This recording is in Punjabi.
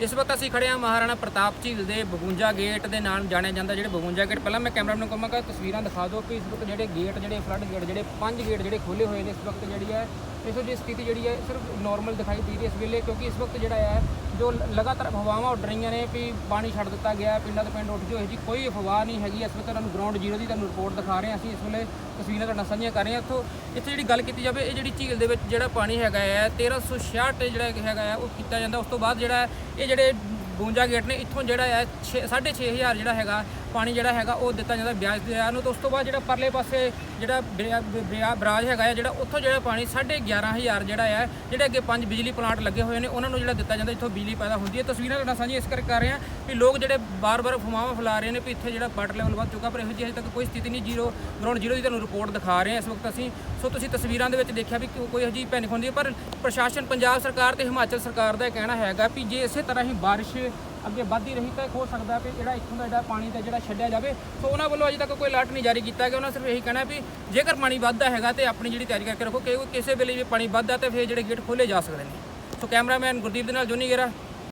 ਇਸ ਵਕਤ ਅਸੀਂ ਖੜੇ ਹਾਂ ਮਹਾਰਾਣਾ ਪ੍ਰਤਾਪ ਝੀਲ ਦੇ ਬਗੂੰਜਾ ਗੇਟ ਦੇ ਨਾਲ ਜਾਣਿਆ ਜਾਂਦਾ ਜਿਹੜੇ ਬਗੂੰਜਾ ਗੇਟ, ਪਹਿਲਾਂ ਮੈਂ ਕੈਮਰਾਮੈਨ ਨੂੰ ਕਹਾਂਗਾ ਤਸਵੀਰਾਂ ਦਿਖਾ ਦਿਓ ਕਿ ਇਸ ਵਕਤ ਜਿਹੜੇ ਗੇਟ, ਜਿਹੜੇ ਫਲੱਡ ਗੇਟ, ਜਿਹੜੇ ਪੰਜ ਗੇਟ ਜਿਹੜੇ ਖੋਲੇ ਹੋਏ ਨੇ, ਇਸ ਵਕਤ ਜਿਹੜੀ ਹੈ ਇਸ ਦੀ ਸਥਿਤੀ ਜਿਹੜੀ ਹੈ ਸਿਰਫ ਨਾਰਮਲ ਦਿਖਾਈ ਦੇ ਰਹੀ ਹੈ ਇਸ ਵੇਲੇ ਕਿਉਂਕਿ ਇਸ ਵਕਤ ਜਿਹੜਾ ਹੈ ਜੋ ਲਗਾਤਾਰ ਹਵਾਵਾਂ ਉੱਡ ਰਹੀਆਂ ਨੇ ਵੀ ਪਾਣੀ ਛੱਡ ਦਿੱਤਾ ਗਿਆ ਪਿੰਡਾਂ ਦੇ ਪਿੰਡ ਉੱਠ ਜੋ ਇਹ ਜੀ, ਕੋਈ ਅਫਵਾਹ ਨਹੀਂ ਹੈਗੀ। ਇਸ ਵਕਤ ਤੁਹਾਨੂੰ ਗਰਾਊਂਡ ਜ਼ੀਰੋ ਦੀ ਤੁਹਾਨੂੰ ਰਿਪੋਰਟ ਦਿਖਾ ਰਹੇ ਹਾਂ ਅਸੀਂ। ਇਸ ਵੇਲੇ ਤਸਵੀਰਾਂ ਤੁਹਾਡਾ ਸਾਂਝੀਆਂ ਕਰ ਰਹੇ ਹਾਂ। ਇੱਥੋਂ, ਇੱਥੇ ਜਿਹੜੀ ਗੱਲ ਕੀਤੀ ਜਾਵੇ, ਇਹ ਜਿਹੜੀ ਝੀਲ ਦੇ ਵਿੱਚ ਜਿਹੜਾ ਪਾਣੀ ਹੈਗਾ ਹੈ 1366 ਜਿਹੜਾ ਹੈਗਾ ਹੈ, ਉਹ ਕੀਤਾ ਜਾਂਦਾ। ਉਸ ਤੋਂ ਬਾਅਦ ਜਿਹੜਾ ਇਹ ਜਿਹੜੇ ਬੂੰਜਾ ਗੇਟ ਨੇ, ਇੱਥੋਂ ਜਿਹੜਾ ਹੈ 6500 ਜਿਹੜਾ ਹੈਗਾ ਪਾਣੀ ਜਿਹੜਾ ਹੈਗਾ ਉਹ ਦਿੱਤਾ ਜਾਂਦਾ ਬਿਆਜ ਦੇ ਨੂੰ ਤੇ ਉਸ ਤੋਂ ਬਾਅਦ ਜਿਹੜਾ ਪਰਲੇ ਪਾਸੇ ਜਿਹੜਾ ਬਿਆ- ਬਿਆ- ਬਰਾਜ ਹੈਗਾ ਹੈ, ਜਿਹੜਾ ਉੱਥੋਂ ਜਿਹੜਾ ਪਾਣੀ 11500 ਜਿਹੜਾ ਹੈ, ਜਿਹੜੇ ਅੱਗੇ ਪੰਜ ਬਿਜਲੀ ਪਲਾਂਟ ਲੱਗੇ ਹੋਏ ਨੇ, ਉਹਨਾਂ ਨੂੰ ਜਿਹੜਾ ਦਿੱਤਾ ਜਾਂਦਾ ਇੱਥੋਂ ਬਿਜਲੀ ਪੈਦਾ ਹੁੰਦੀ ਹੈ। ਤਸਵੀਰਾਂ ਤੁਹਾਡਾ ਸਾਂਝੀਆਂ ਇਸ ਕਰਕੇ ਕਰ ਰਹੇ ਹਾਂ ਵੀ ਲੋਕ ਜਿਹੜੇ ਬਾਰ-ਬਾਰ ਫੁਮਾਵਾ ਫੈਲਾ ਰਹੇ ਨੇ ਵੀ ਇੱਥੇ ਜਿਹੜਾ ਵਾਟਰ ਲੈਵਲ ਵੱਧ ਚੁੱਕਾ, ਪਰ ਇਹੋ ਜਿਹੀ ਅਜੇ ਤੱਕ ਕੋਈ ਸਥਿਤੀ ਨਹੀਂ, ਜ਼ੀਰੋ ਗਰਾਊਂਡ ਜ਼ੀਰੋ ਦੀ ਤੁਹਾਨੂੰ ਰਿਪੋਰਟ ਦਿਖਾ ਰਹੇ ਹਾਂ ਇਸ ਵਕਤ ਅਸੀਂ। ਸੋ ਤੁਸੀਂ ਤਸਵੀਰਾਂ ਦੇ ਵਿੱਚ ਦੇਖਿਆ ਵੀ ਕੋਈ ਅਜਿਹੀ ਪੈਨਿਕ ਹੁੰਦੀ ਹੈ, ਪਰ ਪ੍ਰਸ਼ਾਸਨ, ਪੰਜਾਬ ਸਰਕਾਰ ਤੇ ਹਿਮਾਚਲ ਸਰਕਾਰ ਦਾ ਇਹ ਕਹਿਣਾ ਹੈਗਾ ਵੀ ਜੇ ਇਸੇ ਤਰ੍ਹਾਂ ਹੀ ਬਾਰਿਸ਼ ਅੱਗੇ ਵੱਧਦੀ ਰਹੀ ਤਾਂ ਹੋ ਸਕਦਾ ਕਿ ਜਿਹੜਾ ਇੱਥੋਂ ਦਾ ਜਿਹੜਾ ਪਾਣੀ ਦਾ ਜਿਹੜਾ ਛੱਡਿਆ ਜਾਵੇ, ਸੋ ਉਹਨਾਂ ਵੱਲੋਂ ਅਜੇ ਤੱਕ ਕੋਈ ਅਲਰਟ ਨਹੀਂ ਜਾਰੀ ਕੀਤਾ ਗਿਆ। ਉਹਨਾਂ ਸਿਰਫ ਇਹੀ ਕਹਿਣਾ ਵੀ ਜੇਕਰ ਪਾਣੀ ਵੱਧਦਾ ਹੈਗਾ ਤੇ ਆਪਣੀ ਜਿਹੜੀ ਤਿਆਰੀ ਕਰਕੇ ਰੱਖੋ, ਕਿ ਕਿਸੇ ਵੇਲੇ ਵੀ ਪਾਣੀ ਵੱਧਦਾ ਤੇ ਫਿਰ ਜਿਹੜੇ ਗੇਟ ਖੋਲੇ ਜਾ ਸਕਦੇ ਨੇ। ਸੋ ਕੈਮਰਾਮੈਨ ਗੁਰਦੀਪ ਦੇ ਨਾਲ ਜੋਨੀ ਗੇਰਾ